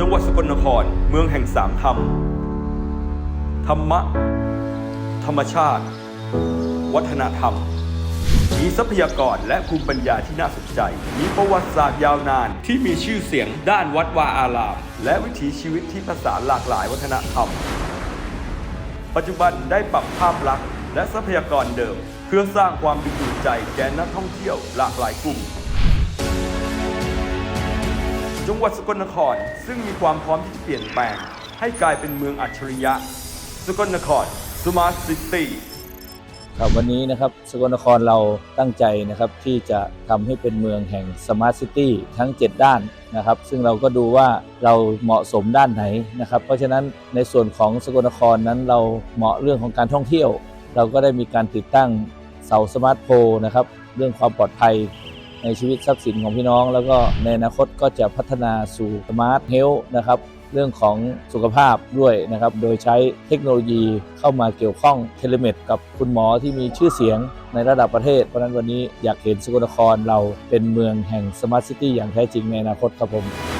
จังหวัดสกลนคร เมืองแห่งสามธรรม ธรรมะ ธรรมชาติ วัฒนธรรม มีทรัพยากรและภูมิปัญญาที่น่าสนใจ มีประวัติศาสตร์ยาวนานที่มีชื่อเสียงด้านวัดวาอาราม และวิถีชีวิตที่ผสานหลากหลายวัฒนธรรม ปัจจุบันได้ปรับภาพลักษณ์และทรัพยากรเดิม เพื่อสร้างความดึงดูดใจแก่นักท่องเที่ยวหลากหลายกลุ่ม จังหวัดสกลนครซึ่งมีความพร้อมที่จะเปลี่ยนแปลง ให้กลายเป็นเมืองอัจฉริยะ สกลนคร Smart City ครับวันนี้นะครับสกลนครเราตั้งใจนะครับที่จะทำให้เป็นเมืองแห่งสมาร์ทซิตี้ทั้ง 7 ด้านนะครับ ซึ่งเราก็ดูว่าเราเหมาะสมด้านไหนนะครับ เพราะฉะนั้นในส่วนของสกลนครนั้นเราเหมาะเรื่องของการท่องเที่ยว เราก็ได้มีการติดตั้งเสาสมาร์ทโฟลนะครับ เรื่องความปลอดภัย ในชีวิตทรัพย์สินของพี่น้อง แล้วก็ในอนาคตก็จะพัฒนาสู่สมาร์ทเฮลท์นะครับเรื่องของสุขภาพด้วยนะครับ โดยใช้เทคโนโลยีเข้ามาเกี่ยวข้องเทเลเมดกับคุณหมอที่มีชื่อเสียงในระดับประเทศ เพราะนั้นวันนี้อยากเห็นสกลนครเราเป็นเมืองแห่งสมาร์ทซิตี้อย่างแท้จริงในอนาคตครับผม